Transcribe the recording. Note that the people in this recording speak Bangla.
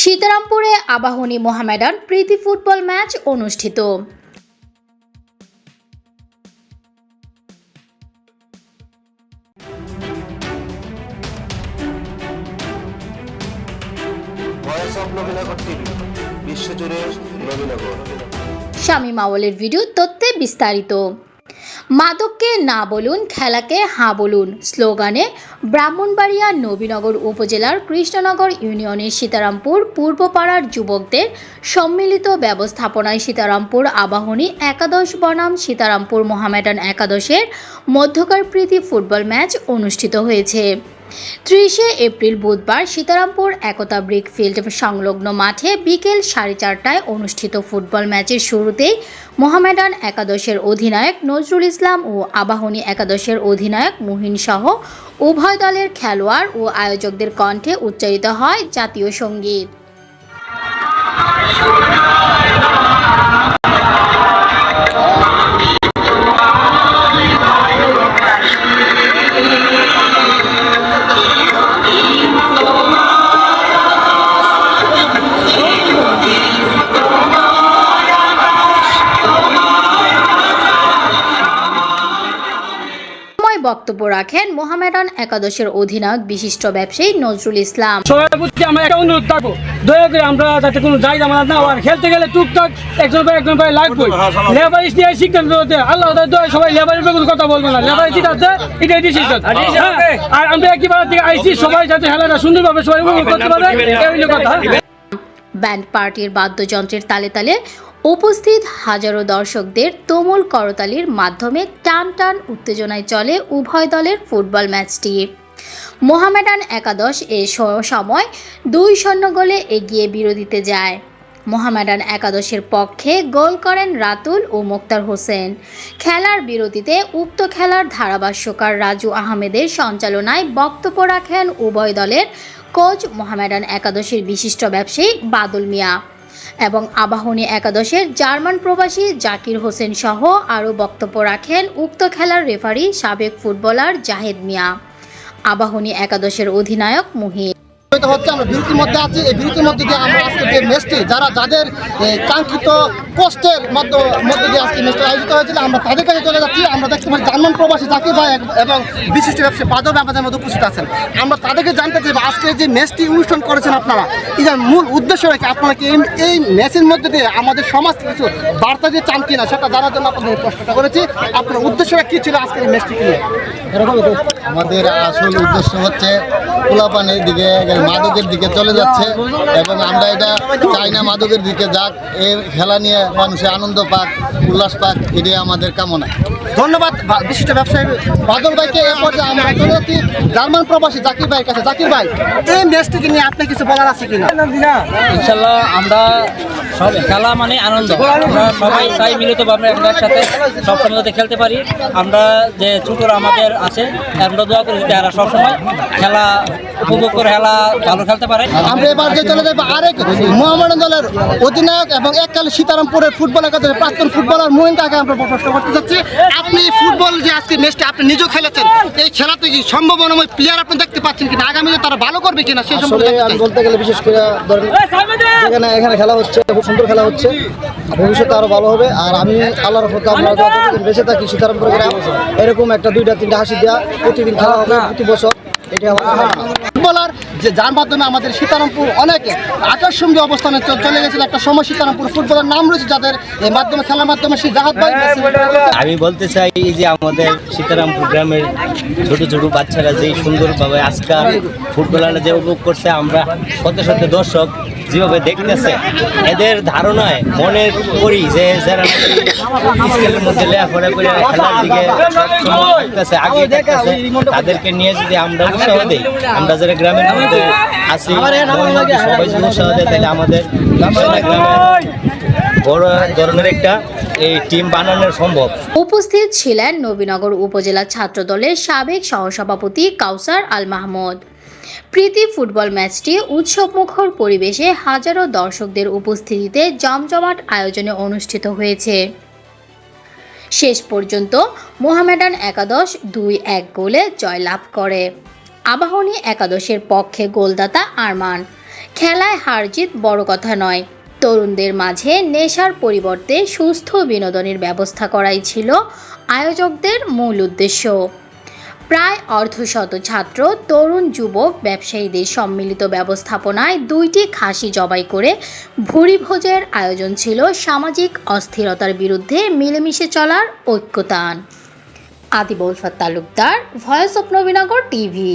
সীতারামপুরে আবাহনী মোহামেডান প্রীতি ফুটবল ম্যাচ অনুষ্ঠিত। স্বামী মাওয়ালের ভিডিও তথ্যে বিস্তারিত। মাদককে না বলুন, খেলাকে হা বলুন। স্লোগানে, ব্রাহ্মণবাড়িয়া নবীনগর উপজেলার কৃষ্ণনগর ইউনিয়নের সীতারামপুর পূর্বপাড়ার যুবকদের সম্মিলিত ব্যবস্থাপনায় সীতারামপুর আবাহনী একাদশ বনাম সীতারামপুর মোহামেডান একাদশের মধ্যকার প্রীতি ফুটবল ম্যাচ অনুষ্ঠিত হয়েছে। ত্রিশে এপ্রিল বুধবার সীতারামপুর একতা ব্রিক ফিল্ড সংলগ্ন মাঠে বিকেল সাড়ে চারটায় অনুষ্ঠিত ফুটবল ম্যাচের শুরুতেই মোহামেডান একাদশের অধিনায়ক নজরুল ইসলাম ও আবাহনী একাদশের অধিনায়ক মুহিন সহ উভয় দলের খেলোয়াড় ও আয়োজকদের কণ্ঠে উচ্চারিত হয় জাতীয় সংগীত। বক্তব্য রাখেন মোহামেডান একাদশের অধিনায়ক বিশিষ্ট ব্যবসায়ী নজরুল ইসলাম। সবাই বুঝছি আমরা একটা অনুরোধ থাকব দয়া করে আমরা যাতে কোনো আমাদের না আর খেলতে গেলে টুকটাক একজন পর একজন পরে লাগবে লেবারিস নিয়ে সিদ্ধান্ত হতে আল্লাহ দয়া সবাই লেবারের কোনো কথা বলব না। লেবারিস যেটা আছে এটাই ডিসিশন আর আমরা একেবারে থেকে আইসি সবাই যাতে খেলাটা সুন্দরভাবে সবাই উপভোগ করতে পারে এই কথা। ব্যান্ড পার্টির বাদ্যযন্ত্রের তালে তালে উপস্থিত হাজারো দর্শকদের তুমুল করতালির মাধ্যমে টান টান উত্তেজনায় চলে উভয় দলের ফুটবল ম্যাচটি। মোহামেডান একাদশ এ সময় দুই শূন্য গোলে এগিয়ে বিরোধীতে যায়। মোহামেডান একাদশের পক্ষে গোল করেন রাতুল ও মোক্তার হোসেন। খেলার বিরতিতে উক্ত খেলার ধারাভাষ্যকার রাজু আহমেদের সঞ্চালনায় বক্তব্য রাখেন উভয় দলের কোচ মোহামেডান একাদশের বিশিষ্ট ব্যবসায়ী বাদল মিয়া। এবং আবাহনী একাদশের জার্মান প্রবাসী জাকির হোসেন সহ আরও বক্তব্য রাখেন উক্ত খেলার রেফারি সাবেক ফুটবলার জাহেদ মিয়া। আবাহনী একাদশের অধিনায়ক মুহিত। এটা হচ্ছে, আমরা বিরতির মধ্যে আছি। এই বিরতির মধ্যে দিয়ে আমরা আজকে যে ম্যাচটি যারা যাদের কাঙ্ক্ষিত কষ্টের মধ্য, মধ্যে দিয়ে আজকে ম্যাচটা আয়োজিত হয়েছিল, আমরা তাদের কাছে চলে যাচ্ছি। আমরা দেখতে পাচ্ছি জার্মান প্রবাসী জাকির ভাই এবং বিশিষ্ট ব্যবসায়ী ভাই আমাদের মধ্যে উপস্থিত আছেন। আমরা তাদেরকে জানতে চাইব আজকে যে ম্যাচটি অনুষ্ঠান করেছেন আপনারা এটার মূল উদ্দেশ্য রেখে আপনারা কি এই- ম্যাচের মধ্যে দিয়ে আমাদের সমাজ কিছু বার্তা দিয়ে চান কিনা, সেটা জানার জন্য আপনাদের প্রশ্নটা করেছি। আপনার উদ্দেশ্যটা কী ছিল আজকের এই ম্যাচটি নিয়ে? আমাদের আসল উদ্দেশ্য হচ্ছে পোলাপানের দিকে মাদকের দিকে চলে যাচ্ছে এবং আমরা এটা চাই না মাদকের দিকে যাক। এই খেলা নিয়ে মানুষের আনন্দ পাক উল্লাস পাক এটাই আমাদের কামনা। ধন্যবাদ বিশিষ্ট ব্যবসায়ী বাদল ভাইকে এ পর্যায়ে আমরা চলে যাচ্ছি জার্মান প্রবাসী জাকির ভাইয়ের কাছে। জাকির ভাই এই ম্যাচটিকে নিয়ে আপনি কিছু বলার আছে কিনা? ইনশাল্লাহ আমরা সব খেলা মানে আনন্দ। আমরা সবাই চাই মিলিত ভাবে আমরা একসাথে সবসময় যাতে খেলতে পারি। আমরা যে ছোটরা আমাদের আছে আমরা দোয়া করি যাতে এরা সবসময় খেলা উপভোগ করে খেলা ভালো খেলতে পারে। আমরা এবার যে চলে যাব আরেক মোহামেডান দলের অধিনায়ক এবং এককালে সীতারামপুরের ফুটবল একাদশের প্রাক্তন ফুটবলার মোহিন কাকে আমরা প্রশ্ন করতে চাচ্ছি আপনি ফুটবল যে আজকে ম্যাচটা আপনি নিজেও খেলেছেন এই খেলাতে কি সম্ভাবনাময় প্লেয়ার আপনি দেখতে পাচ্ছেন কিনা? আগামীতে তারা ভালো করবে কিনা সেই আসলে সম্পর্কে আমি বলতে গেলে বিশেষ করে ধরেন এখানে এখানে খেলা হচ্ছে সুন্দর খেলা হচ্ছে। ভবিষ্যতে আরও ভালো হবে। আর আমি আল্লাহর রহমতে আমরা যতদিন বেঁচে থাকি সীতারামপুর গ্রাম, এরকম একটা দুইটা, তিনটা হাসি দেওয়া প্রতিদিন খেলা হবে প্রতি বছর। ফুটবলার যে যার মাধ্যমে আমাদের সীতারামপুর অনেক সঙ্গে অবস্থানে চলে গেছিল, একটা সময় সীতারামপুর ফুটবলের নাম রয়েছে যাদের এই মাধ্যমে, খেলার মাধ্যমে সেই জাহাজ আমি বলতে চাই যে আমাদের সীতারামপুর গ্রামের ছোট ছোট বাচ্চারা যেই সুন্দরভাবে আজকাল ফুটবলাররা যে উপভোগ করছে, আমরা শত শত দর্শক যেভাবে দেখতেছে, এদের ধারণায় মনে করি যে যারা স্কুলের মধ্যে লেখাপড়া করে খেলার দিকে থাকতেছে আগে থাকতেছে তাদেরকে নিয়ে যদি আমরা উৎসাহ দিই, আমরা যারা গ্রামের মধ্যে আছি সবাই যদি উৎসাহ দেয়, তাহলে আমাদের বড় ধরনের একটা এই টিম বানানো সম্ভব। উপস্থিত ছিলেন নবীনগর উপজেলা ছাত্র দলের সাবেক সহসভাপতি কাউসার আল মাহমুদ। প্রীতি ফুটবল ম্যাচটি উৎসবমুখর পরিবেশে হাজারো দর্শকদের উপস্থিতিতে জমজমাট আয়োজনে অনুষ্ঠিত হয়েছে। শেষ পর্যন্ত মোহামেডান একাদশ দুই এক গোলে জয়লাভ করে। আবাহনী একাদশের পক্ষে গোলদাতা আরমান। খেলায় হারজিত বড় কথা নয়। তরুণদের মাঝে নেশার পরিবর্তে সুস্থ বিনোদনের ব্যবস্থা করাই ছিল আয়োজকদের মূল উদ্দেশ্য। প্রায় অর্ধশত ছাত্র, তরুণ যুবক, ব্যবসায়ীদের সম্মিলিত ব্যবস্থাপনায় দুইটি খাসি জবাই করে ভুরিভোজের আয়োজন ছিল সামাজিক অস্থিরতার বিরুদ্ধে মিলেমিশে চলার ঐক্যতান। আদিবুল ফাত Talukdar voice of Nabinagar TV